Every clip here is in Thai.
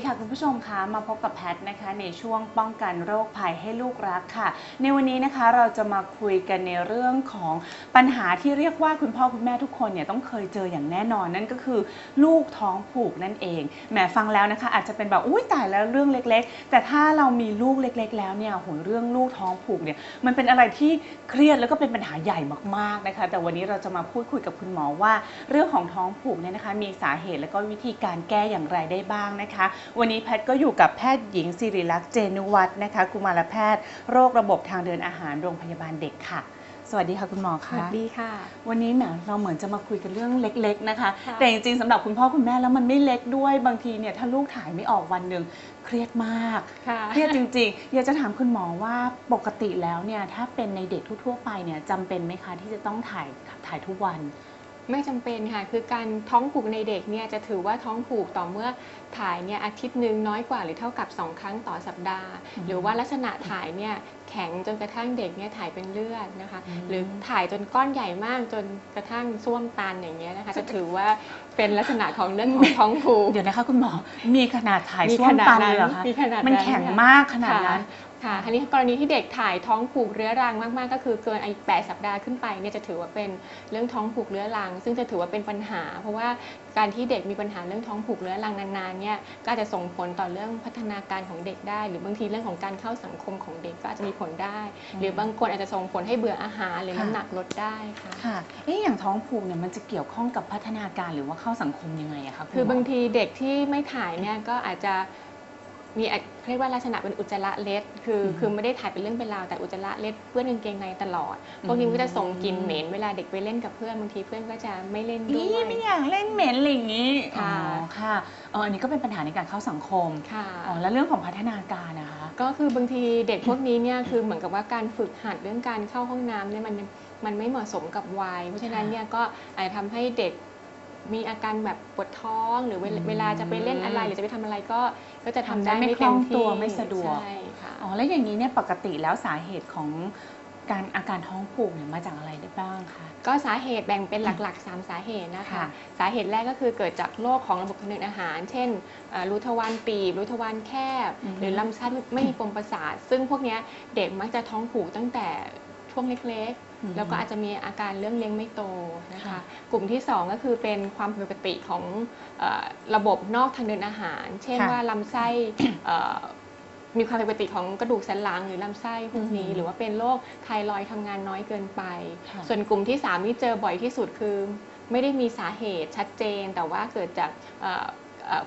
ดีค่ะคุณผู้ชมคะมาพบกับแพทนะคะในช่วงป้องกันโรคภัยให้ลูกรักค่ะ ในวันนี้นะคะเราจะมาคุยกันในเรื่องของปัญหาที่เรียกว่าคุณพ่อคุณแม่ทุกคนเนี่ยต้องเคยเจออย่างแน่นอนนั่นก็คือลูกท้องผูกนั่นเองแหมฟังแล้วนะคะ อาจจะเป็นแบบอุ้ยตายแล้วเรื่องเล็ก ๆ แต่ถ้าเรามีลูกเล็ก ๆ แล้วเนี่ยโหเรื่องลูกท้องผูกเนี่ยมันเป็นอะไรที่เครียดแล้วก็เป็นปัญหาใหญ่มากๆนะคะ แต่วันนี้เราจะมาพูดคุยกับคุณหมอว่า เรื่องของท้องผูกเนี่ยนะคะ มีสาเหตุและก็วิธีการแก้อย่างไรได้บ้างนะคะวันนี้แพทย์ก็อยู่กับแพทย์หญิงสิริลักษณ์เจนุวัฒน์นะคะกุมารแพทย์โรคระบบทางเดินอาหารโรงพยาบาลเด็กค่ะ สวัสดีค่ะคุณหมอสคะวัสดีค่ะ วันนี้แหมเราเหมือนจะมาคุยกันเรื่องเล็กๆนะคะค่ะแต่จริงๆสำหรับคุณพ่อคุณแม่แล้วมันไม่เล็กด้วยบางทีเนี่ยถ้าลูกถ่ายไม่ออกวันหนึ่งเครียดมากค่ะเครียดจริงๆ อยากจะถามคุณหมอว่าปกติแล้วเนี่ยถ้าเป็นในเด็กทั่วๆไปเนี่ยจำเป็นไหมคะที่จะต้องถ่ายถ่ายทุกวัน ไม่จำเป็นค่ะ คือการท้องผูกในเด็กเนี่ยจะถือว่าท้องผูกต่อเมื่อถ่ายเนี่ยอาทิตย์หนึ่งน้อยกว่าหรือเท่ากับ 2 ครั้งต่อสัปดาห์อืมหรือว่าลักษณะถ่ายเนี่ยแข็งจนกระทั่งเด็กเนี่ยถ่ายเป็นเลือดนะคะอืมหรือถ่ายจนก้อนใหญ่มากจนกระทั่งส้วมตันอย่างเงี้ยนะคะ จะถือว่าเป็นลักษณะของเรื่องของท้องผูกเดี๋ยวนะคะคุณหมอมีขนาดถ่ายมีส้วขมนาดตันนั้เลยนเหรอคะมีขนาดมันนั้นแข็งค่ะมากขนาดนั้น ค่ะทีนี้กรณีที่เด็กถ่ายท้องผูกเรื้อรังมาก ๆ ก็คือเกินอายุ8สัปดาห์ขึ้นไปเนี่ยจะถือว่าเป็นเรื่องท้องผูกเรื้อรัง ซึ่งจะถือว่าเป็นปัญหา เพราะว่าการที่เด็กมีปัญหาเรื่องท้องผูกเรื้อรังนานๆเนี่ยก็อาจจะส่งผลต่อเรื่องพัฒนาการของเด็กได้ หรือบางทีเรื่องของการเข้าสังคมของเด็กก็อาจจะมีผลได้อืมหรือบางคนอาจจะส่งผลให้เบื่ออาหารหรือค่ะน้ำหนักลดได้ค่ะค่ะเอ๊ะอย่างท้องผูกเนี่ยมันจะเกี่ยวข้องกับพัฒนาการหรือว่าเข้าสังคมยังไงอะคะณหมคือบางทีเด็กที่ไม่ถ่ายเนี่ยก็อาจจะ มีอาจเรียกว่าลักษณะเป็นอุจจาระเล็ดคืออมคือไม่ได้ถ่ายเป็นเรื่องเป็นราวแต่อุจจาระเล็ดเปื้อนกางเกงในตลอดพวกนี้มันก็จะส่งกลิ่นเหม็นเวลาเด็กไปเล่นกับเพื่อนบางทีเพื่อนก็จะไม่เล่นด้นี่วยไม่อยากเล่นเหม็นอะไรอย่างนี้อ๋ค่ะอค่ะเอออันนี้ก็เป็นปัญหาในการเข้าสังคมค่ะอ๋อแล้วเรื่องของพัฒนาการนะคะ ก็คือบางทีเด็กพวกนี้เนี่ยคือเหมือนกับว่าการฝึกหัดเรื่องการเข้าห้องน้ำเนี่ยมันมันไม่เหมาะสมกับวัยเพราะฉะนั้นเนี่ยก็อาจจะทำให้เด็ก มีอาการแบบปวดท้องหรือเวลาอืมเวลาจะไปเล่นอะไร หรือจะไปทำอะไรก็ ก็จะทำได้ทำได้ไม่ไม่เต็มคล่องตัที่วไม่สะดวก ใช่ค่ะ อ๋อแล้วอย่างนี้เนี่ยปกติแล้วสาเหตุของการอาการท้องผูกเนี่ยมาจากอะไรได้บ้างคะ ก็สาเหตุแบ่งเป็นหลักๆ 3 สาเหตุนะคะ ค่ะสาเหตุแรกก็คือเกิดจากโรคของระบบทางเดินอาหาร เช่นเอ่อรูทวารตีบรูทวารแคบ อือฮึหรือลำไส้ไม่มีปมประสาท ซึ่งพวกเนี้ยเด็กมักจะท้องผูกตั้งแต่ ช่วงเล็กๆ แล้วก็อาจจะมีอาการเรื่องเลี้ยงไม่โตนะคะค่ะกลุ่มที่ 2 ก็คือเป็นความผิดปกติของเออระบบนอกทางเดินอาหาร เช่นค่ะว่าลำไส้เอ่อมีความผิดปกติของกระดูกสันหลังหรือลำไส้พวกนี้อืมหรือว่าเป็นโรคไทรอยด์ทำงานน้อยเกินไปค่ะส่วนกลุ่มที่ 3 ที่เจอบ่อยที่สุดคือ ไม่ได้มีสาเหตุชัดเจน แต่ว่าเกิดจากเอ่อเอ่อ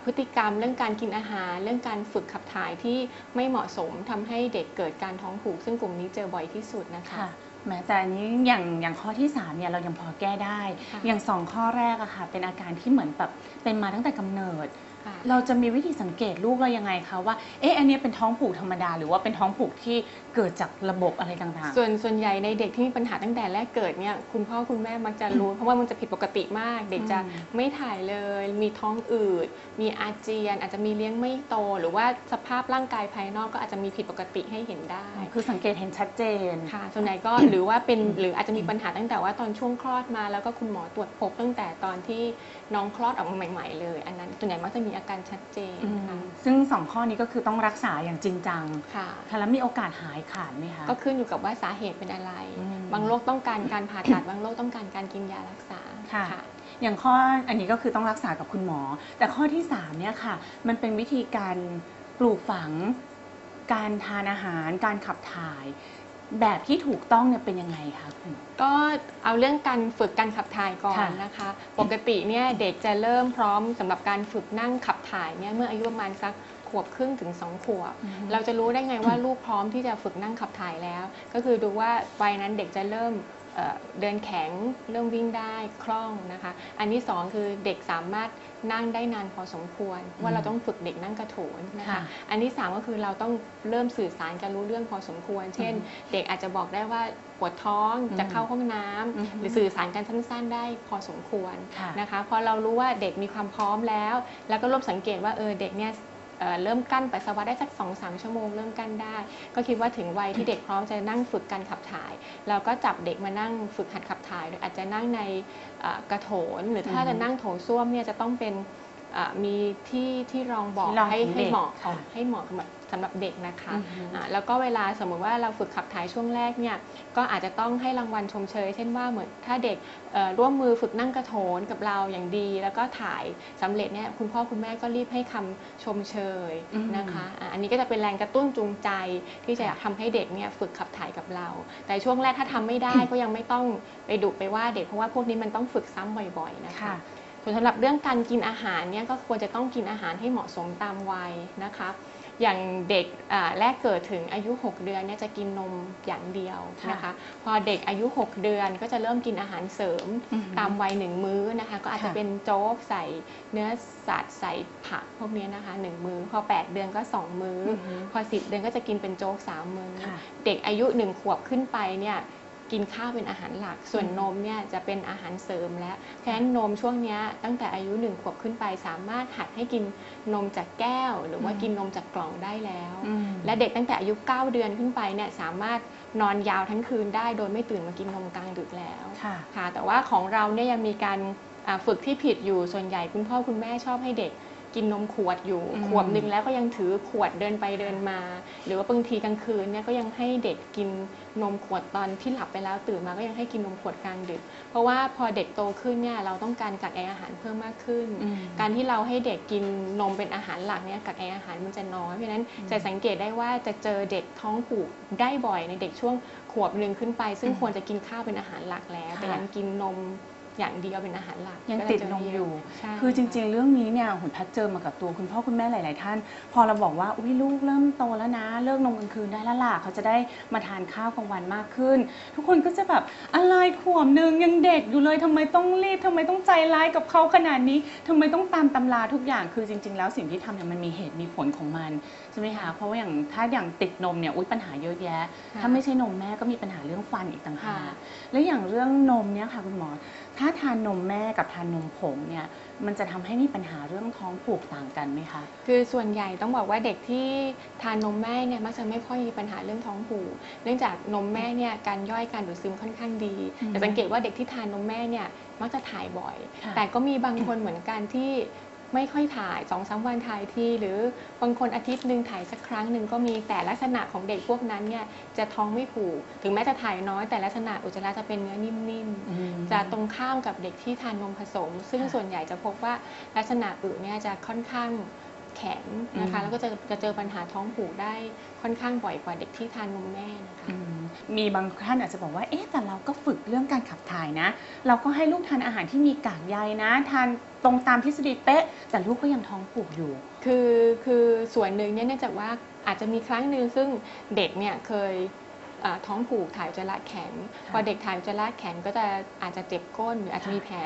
พฤติกรรม เรื่องการกินอาหาร เรื่องการฝึกขับถ่ายที่ไม่เหมาะสมทำให้เด็กเกิดการท้องผูก ซึ่งกลุ่มนี้เจอบ่อยที่สุดนะคะค่ะแม้แต่อันนี้อย่างอย่างข้อที่3เนี่ยเรายังพอแก้ได้ค่ะอย่างสองข้อแรกอะค่ะเป็นอาการที่เหมือนแบบเป็นมาตั้งแต่กำเนิดค่ะ เราจะมีวิธีสังเกตลูกเรายังไงคะว่า เอ๊ะ อันนี้เป็นท้องผูกธรรมดา หรือว่าเป็นท้องผูกที่เกิดจากระบบอะไรต่างส่วนส่วนใหญ่ในเด็กที่มีปัญหาตั้งแต่แรกเกิดเนี่ยคุณพ่อคุณแม่มักจะรู้ เพราะว่ามันจะผิดปกติมาก เด็กจะอืมไม่ถ่ายเลย มีท้องอืด มีอาเจียน อาจจะมีเลี้ยงไม่โต หรือว่าสภาพร่างกายภายนอกก็อาจจะมีผิดปกติให้เห็นได้ๆคือสังเกตเห็นชัดเจนค่ะ ส่วนใหญ่ก็หรือว่าเป็นหรืออาจจะมีปัญหาตั้งแต่ว่าตอนช่วงคลอดมา แล้วก็คุณหมอตรวจพบตั้งแต่ตอนที่น้องคลอดออกมาใหม่ ๆ เลย อันนั้นส่วนใหญ่มักจะมีอาการชัดเจนอืมค่ะซึ่งสองข้อนี้ก็คือต้องรักษาอย่างจริงจังค่ะค่ะแล้วมีโอกาสหายขาดไหมคะ ก็ขึ้นอยู่กับว่าสาเหตุเป็นอะไรอืมบางโรคต้องการการผ่าตัด บางโรคต้องการการกินยารักษาค่ะอย่างข้ออันนี้ก็คือต้องรักษากับคุณหมอ แต่ข้อที่3เนี่ยค่ะ มันเป็นวิธีการปลูกฝัง การทานอาหาร การขับถ่าย แบบที่ถูกต้องเนี่ยเป็นยังไงคะคุณ ก็เอาเรื่องการฝึกการขับถ่ายก่อนค่ะนะคะ ปกติเนี่ยเด็กจะเริ่มพร้อมสำหรับการฝึกนั่งขับถ่ายเนี่ยเมื่ออายุประมาณสักขวบครึ่งถึง2ขวบ เราจะรู้ได้ไงว่าลูกพร้อมที่จะฝึกนั่งขับถ่ายแล้ว ก็คือดูว่าวัยนั้นเด็กจะเริ่ม เอ่อเดินแข็งเริ่มวิ่งได้คล่องนะคะ อันที่สองคือเด็กสามารถนั่งได้นานพอสมควร ว่าเราต้องฝึกเด็กนั่งกระโถนนะคะค่ะอันที่สามก็คือเราต้องเริ่มสื่อสารกันรู้เรื่องพอสมควร เช่น เด็กอาจจะบอกได้ว่าปวดท้องอืมจะเข้าห้องน้ำอืมหรือสื่อสารกันสั้นๆ ได้พอสมควรค่ะนะคะพอเรารู้ว่าเด็กมีความพร้อมแล้ว แล้วก็ร่วมสังเกตว่าเออเด็กเนี่ย เริ่มกั้นปัสสาวะได้สัก2อสชั่วโมงเริ่มกั้นได้ ก็คิดว่าถึงวัยที่เด็กพร้อมจะนั่งฝึกการขับถ่าย เราก็จับเด็กมานั่งฝึกหัดขับถ่าย อาจจะนั่งในกระโถน หรือถ้าจะนั่งโถส้วมเนี่ยจะต้องเป็น อ่ามีที่ที่รองบอกที่รองให้ของให้เด็กเหมาะค่ะให้เหมาะสำหรับสำหรับเด็กนะคะอือฮึ อ่าแล้วก็เวลาสมมุติว่าเราฝึกขับถ่ายช่วงแรกเนี่ยก็อาจจะต้องให้รางวัลชมเชย เช่นว่าเหมือนถ้าเด็กเอ่อร่วมมือฝึกนั่งกระโถนกับเราอย่างดี แล้วก็ถ่ายสำเร็จเนี่ยคุณพ่อคุณแม่ก็รีบให้คำชมเชยอืม นะคะอ่าอันนี้ก็จะเป็นแรงกระตุ้นจูงใจ ที่จะทำให้เด็กเนี่ยฝึกขับถ่ายกับเรา แต่ช่วงแรกถ้าทำไม่ได้ ก็ยังไม่ต้องไปดุไปว่าเด็กเพราะว่าพวกนี้มันต้องฝึกซ้ำบ่อยๆนะคะ ค่ะ ส่วนสำหรับเรื่องการกินอาหารเนี่ยก็ควรจะต้องกินอาหารให้เหมาะสมตามวัยนะคะ อย่างเด็กอ่าแรกเกิดถึงอายุ 6 เดือนเนี่ยจะกินนมอย่างเดียวนะคะ พอเด็กอายุ 6 เดือนก็จะเริ่มกินอาหารเสริมอือฮึตามวัยหนึ่งมื้อนะคะ ก็อาจจะค่ะเป็นโจ๊กใส่เนื้อสัตว์ใส่ผักพวกเนี้ยนะคะหนึ่งมื้อ พอ 8 เดือนก็ 2 มื้อออฮึพอ 10 เดือนก็จะกินเป็นโจ๊ก3มื้อค่ะเด็กอายุ 1 ขวบขึ้นไปเนี่ย กินข้าวเป็นอาหารหลัก ส่วนนมเนี่ยจะเป็นอาหารเสริมแล้วเพราะฉะนั้นนมช่วงเนี้ยตั้งแต่อายุ1ขวบขึ้นไป สามารถหัดให้กินนมจากแก้ว หรือว่าอืมกินนมจากกล่องได้แล้วอืมและเด็กตั้งแต่อายุ 9 เดือนขึ้นไปเนี่ยสามารถนอนยาวทั้งคืนได้โดยไม่ตื่นมากินนมกลางดึกแล้วค่ะค่ะแต่ว่าของเราเนี่ยยังมีการอ่าฝึกที่ผิดอยู่ส่วนใหญ่คุณพ่อคุณแม่ชอบให้เด็ก กินนมขวดอยู่อืม ขวบหนึ่งแล้วก็ยังถือขวดเดินไปเดินมา หรือว่าบางทีกลางคืนเนี่ยก็ยังให้เด็กกินนมขวดตอนที่หลับไปแล้วตื่นมาก็ยังให้กินนมขวดกลางดึก เพราะว่าพอเด็กโตขึ้นเนี่ยเราต้องการกักแออาหารเพิ่มมากขึ้น อืม การที่เราให้เด็กกินนมเป็นอาหารหลักเนี่ยกักแออาหารมันจะน้อยเพราะฉะนั้นอืมจะสังเกตได้ว่าจะเจอเด็กท้องผูกได้บ่อยในเด็กช่วงขวบหนึ่งขึ้นไป ซึ่งอืมควรจะกินข้าวเป็นอาหารหลักแล้วค่ะแต่ยังกินนม อย่างเดียวเป็นอาหารหลักยังก็ติดจะนมอยู่ใช่คือจริง ๆ เรื่องนี้เนี่ยหุ่นพัดเจอมากับตัวคุณพ่อคุณแม่หลาย ๆ ท่าน พอเราบอกว่าอุ้ยลูกเริ่มโตแล้วนะ เลิกนมกลางคืนได้แล้วล่ะเขาจะได้มาทานข้าวกลางวันมากขึ้น ทุกคนก็จะแบบอะไรขวบหนึ่งยังเด็กอยู่เลยทำไมต้องรีบทำไมต้องใจร้ายกับเขาขนาดนี้ทำไมต้องตามตำราทุกอย่างคือจริง ๆ แล้วสิ่งที่ทำเนี่ยมันมีเหตุมีผลของมันใช่ไหมคะเพราะว่าอย่างถ้าอย่างติดนมเนี่ยอุ้ยปัญหาเยอะแยะค่ะถ้าไม่ใช่นมแม่ก็มีปัญหาเรื่องฟันอีกต่างหากค่ะและอย่างเรื่องนมเนี่ยค่ะคุณหมอ ถ้าทานนมแม่กับทานนมผงเนี่ยมันจะทำให้มีปัญหาเรื่องท้องผูกต่างกันไหมคะ คือส่วนใหญ่ต้องบอกว่าเด็กที่ทานนมแม่เนี่ยมักจะไม่ค่อยมีปัญหาเรื่องท้องผูก เนื่องจากนมแม่เนี่ยการย่อยการดูดซึมค่อนข้างดีอืมแต่สังเกตว่าเด็กที่ทานนมแม่เนี่ยมักจะถ่ายบ่อยค่ะแต่ก็มีบางคนเหมือนกันที่ ไม่ค่อยถ่ายสองสามวันถ่ายที หรือบางคนอาทิตย์หนึ่งถ่ายสักครั้งหนึ่งก็มีแต่ลักษณะของเด็กพวกนั้นเนี่ยจะท้องไม่ผูก ถึงแม้จะถ่ายน้อยแต่ลักษณะอุจจาระจะเป็นเนื้อนิ่มๆอืมจะตรงข้ามกับเด็กที่ทานนมผสม ซึ่งค่ะส่วนใหญ่จะพบว่าลักษณะอึเนี่ยจะค่อนข้าง แข็งนะคะอืมแล้วก็จะจะเจอปัญหาท้องผูกได้ค่อนข้างบ่อยกว่าเด็กที่ทานนมแม่นะคะอืมมีบางท่านอาจจะบอกว่า เอ๊ะ แต่เราก็ฝึกเรื่องการขับถ่ายนะ เราก็ให้ลูกทานอาหารที่มีกากใยนะ ทานตรงตามทฤษฎีเป๊ะ แต่ลูกก็ยังท้องผูกอยู่ คือคือส่วนหนึ่งเนี่ยเนื่องจากว่าอาจจะมีครั้งหนึ่งซึ่งเด็กเนี่ยเคยอ่า ท้องผูกถ่ายอุจจาระแข็งค่ะพอเด็กถ่ายอุจจาระแข็งก็จะอาจจะเจ็บก้นหรืออาจจะค่ะมีแผล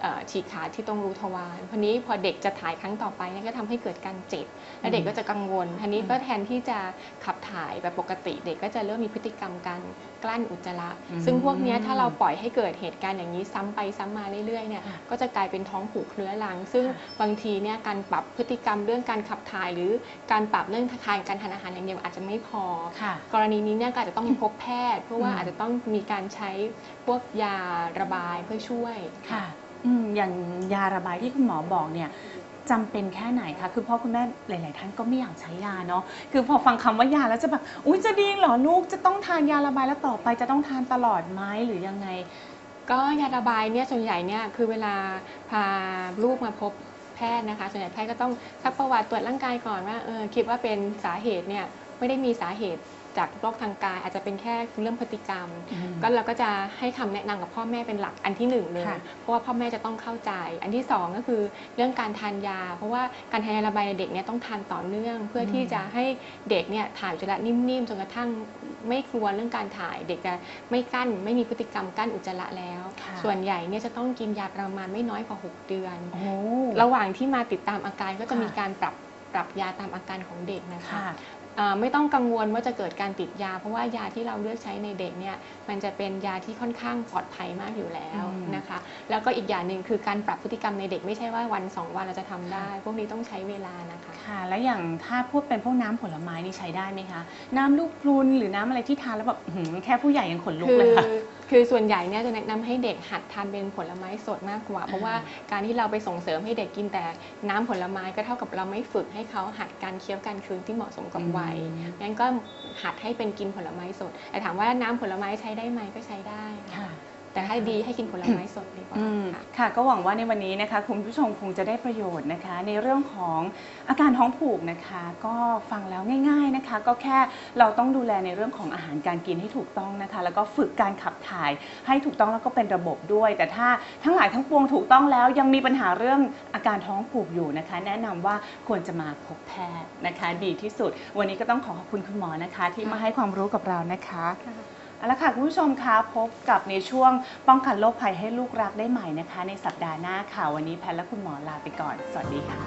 เอ่อฉีกขาดที่ตรงรูทวารพอนี้พอเด็กจะถ่ายครั้งต่อไปเนี่ยก็ทำให้เกิดการเจ็บ และเด็กก็จะกังวลทีนี้ก็แทนที่จะขับถ่ายแบบปกติ เด็กก็จะเริ่มมีพฤติกรรมการ กลั้นอุจจาระอืมซึ่งพวกเนี้ยถ้าเราปล่อยให้เกิดเหตุการณ์อย่างนี้ซ้ำไปซ้ำมาเรื่อยๆเนี่ยค่ะก็จะกลายเป็นท้องผูกเรื้อรัง ซึ่งค่ะบางทีเนี่ยการปรับพฤติกรรมเรื่องการขับถ่าย หรือการปรับเรื่องทานการทานอาหารอย่างเดียวอาจจะไม่พอค่ะกรณีนี้เนี่ยก็อาจจะต้องพบแพทย์ เพราะว่าอืมอาจจะต้องมีการใช้พวกยาระบายเพื่อช่วยค่ะอืมอย่างยาระบายที่คุณหมอบอกเนี่ย จำเป็นแค่ไหนคะคือพ่อคุณแม่หลาย ๆ ท่านก็ไม่อยากใช้ยาเนาะคือพอฟังคำว่ายาแล้วจะแบบอุ้ยจะดีเหรอลูกจะต้องทานยาระบายแล้วต่อไปจะต้องทานตลอดไหมหรือยังไง ก็ยาระบายเนี่ยส่วนใหญ่เนี่ยคือเวลาพาลูกมาพบแพทย์นะคะ ส่วนใหญ่แพทย์ก็ต้องซักประวัติตรวจร่างกายก่อนว่าเออคิดว่าเป็นสาเหตุเนี่ยไม่ได้มีสาเหตุ จากโรคทางกาย อาจจะเป็นแค่เรื่องพฤติกรรม ก็เราก็จะให้คำแนะนำกับพ่อแม่เป็นหลักอันที่หนึ่งเลยค่ะเพราะว่าพ่อแม่จะต้องเข้าใจ อันที่สองก็คือเรื่องการทานยา เพราะว่าการทานยาระบายในเด็กเนี่ยต้องทานต่อเนื่อง เพื่อที่จะให้เด็กเนี่ยถ่ายอุจจาระนิ่มๆจนกระทั่งไม่กลัวเรื่องการถ่ายเด็กจะไม่กั้นไม่มีพฤติกรรมกั้นอุจจาระแล้วค่ะส่วนใหญ่เนี่ยจะต้องกินยาประมาณไม่น้อยกว่า 6 เดือนโอ้ระหว่างที่มาติดตามอาการก็จะค่ะมีการปรับปรับยาตามอาการของเด็กนะคะค่ะเอ่อ ไม่ต้องกังวลว่าจะเกิดการติดยา เพราะว่ายาที่เราเลือกใช้ในเด็กเนี่ยมันจะเป็นยาที่ค่อนข้างปลอดภัยมากอยู่แล้วอืมนะคะ แล้วก็อีกอย่างหนึ่งคือการปรับพฤติกรรมในเด็กไม่ใช่ว่าวันสองวันเราจะทำได้ พวกนี้ต้องใช้เวลานะคะค่ะ แล้วอย่างถ้าพวกเป็นพวกน้ำผลไม้นี่ใช้ได้ไหมคะ น้ำลูกพรุนหรือน้ำอะไรที่ทานแล้วแบบอื้อหือแค่ผู้ใหญ่ยังขนลุกคืเลยค่ะ คือส่วนใหญ่เนี่ยจะแนะนำให้เด็กหัดทานเป็นผลไม้สดมากกว่า เพราะว่าการที่เราไปส่งเสริมให้เด็กกินแต่น้ำผลไม้ก็เท่ากับเราไม่ฝึกให้เขาหัดการเคี้ยวการคืนที่เหมาะสมกับวัยอืมงั้นก็หัดให้เป็นกินผลไม้สดแต่ถามว่าน้ำผลไม้ใช้ได้ไหมก็ใช้ได้ค่ะค่ะ แต่ถ้าดีให้กินผลไม้สดดีกว่าอืมค่ะ ค่ะก็หวังว่าในวันนี้นะคะ คุณผู้ชมคงจะได้ประโยชน์นะคะ ในเรื่องของอาการท้องผูกนะคะ ก็ฟังแล้วง่าย ๆนะคะ ก็แค่เราต้องดูแลในเรื่องของอาหารการกินให้ถูกต้องนะคะ แล้วก็ฝึกการขับถ่ายให้ถูกต้องแล้วก็เป็นระบบด้วย แต่ถ้าทั้งหลายทั้งปวงถูกต้องแล้ว ยังมีปัญหาเรื่องอาการท้องผูกอยู่นะคะ แนะนำว่าควรจะมาพบแพทย์นะคะ ดีที่สุด วันนี้ก็ต้องขอขอบคุณคุณหมอนะคะ ที่มาให้ความรู้กับเรานะคะ เอาละค่ะคุณผู้ชมคะพบกับในช่วงป้องกันโรคภัยให้ลูกรักได้ใหม่นะคะ ในสัปดาห์หน้าค่ะ วันนี้แพทย์และคุณหมอลาไปก่อน สวัสดีค่ะ